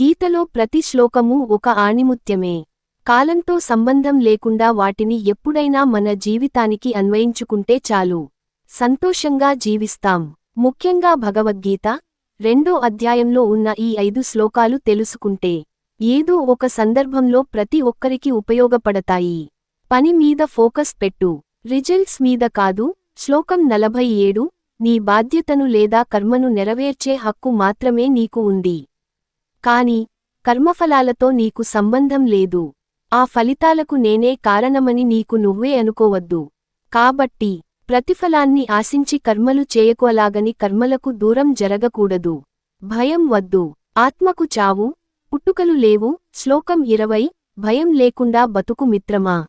గీతలో ప్రతి శ్లోకము ఒక ఆణిముత్యమే. కాలంతో సంబంధం లేకుండా వాటిని ఎప్పుడైనా మన జీవితానికి అన్వయించుకుంటే చాలు. సంతోషంగా జీవిస్తాం. ముఖ్యంగా భగవద్గీత రెండో అధ్యాయంలో ఉన్న ఈ ఐదు శ్లోకాలు తెలుసుకుంటే ఏదో ఒక సందర్భంలో ప్రతి ఒక్కరికి ఉపయోగపడతాయి. పని మీద ఫోకస్ పెట్టు. రిజల్ట్స్ మీద కాదు శ్లోకం నలభై ఏడు నీ బాధ్యతను లేదా కర్మను నెరవేర్చే హక్కు మాత్రమే నీకు ఉంది. కాని కర్మఫలాలతో నీకు సంబంధం లేదు. ఆ ఫలితాలకు నేనే కారణమని నీకు నువ్వే అనుకోవద్దు. కాబట్టి ప్రతిఫలాన్ని ఆశించి కర్మలు చేయకు అలాగని కర్మలకు దూరం జరగకూడదు. భయం వద్దు. ఆత్మకు చావు పుట్టుకలు లేవు. శ్లోకం ఇరవై భయం లేకుండా బతుకు మిత్రమా?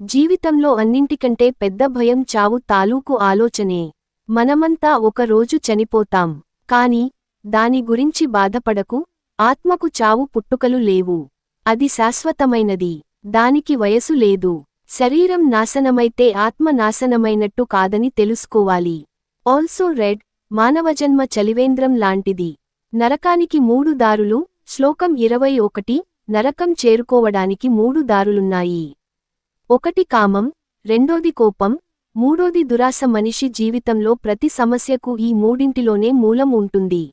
జీవితంలో అన్నింటికంటే పెద్ద భయం చావు తాలూకు ఆలోచనే. మనమంతా ఒక రోజు చనిపోతాం. కాని దాని గురించి బాధపడకు. ఆత్మకు చావు పుట్టుకలు లేవు. అది శాశ్వతమైనది. దానికి వయసు లేదు. శరీరం నాశనమైతే ఆత్మ నాశనమైనట్టు కాదని తెలుసుకోవాలి. ఆల్సో రెడ్ మానవజన్మ చలివేంద్రం లాంటిది. నరకానికి మూడు దారులు శ్లోకం ఇరవై ఒకటి నరకం చేరుకోవడానికి మూడు దారులున్నాయి. ఒకటి కామం రెండోది కోపం మూడోది దురాస మనిషి జీవితంలో ప్రతి సమస్యకు ఈ మూడింటిలోనే మూలం ఉంటుంది.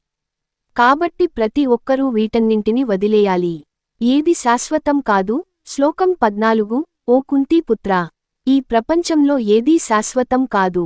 కాబట్టి ప్రతి ఒక్కరూ వీటన్నింటిని వదిలేయాలి. ఏది శాశ్వతం కాదు. శ్లోకం పద్నాలుగు ఓ కుంతీపుత్ర. ఈ ప్రపంచంలో ఏదీ శాశ్వతం కాదు.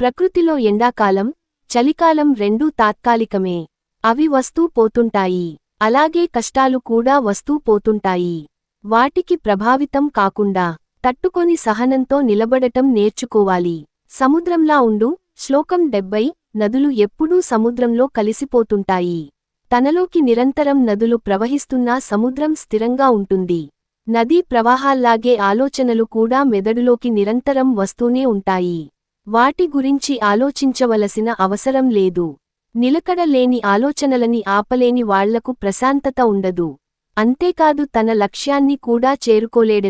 ప్రకృతిలో ఎండాకాలం చలికాలం రెండూ తాత్కాలికమే. అవి వస్తూ పోతుంటాయి. అలాగే కష్టాలు కూడా వస్తూ పోతుంటాయి. వాటికి ప్రభావితం కాకుండా తట్టుకొని సహనంతో నిలబడటం నేర్చుకోవాలి. సముద్రంలా ఉండు. శ్లోకం డెబ్బై నదులు ఎప్పుడూ సముద్రంలో కలిసిపోతుంటాయి. తనలోకి నిరంతరం నదులు ప్రవహిస్తున్నా సముద్రం స్థిరంగా ఉంటుంది. నదీ ప్రవాహాల్లాగే ఆలోచనలు కూడా మెదడులోకి నిరంతరం వస్తూనే ఉంటాయి. వాటి గురించి ఆలోచించవలసిన అవసరం లేదు. నిలకడ లేని ఆలోచనలని ఆపలేని వాళ్ళకు ప్రశాంతత ఉండదు. అంతేకాదు తన లక్ష్యాన్ని కూడా చేరుకోలేడని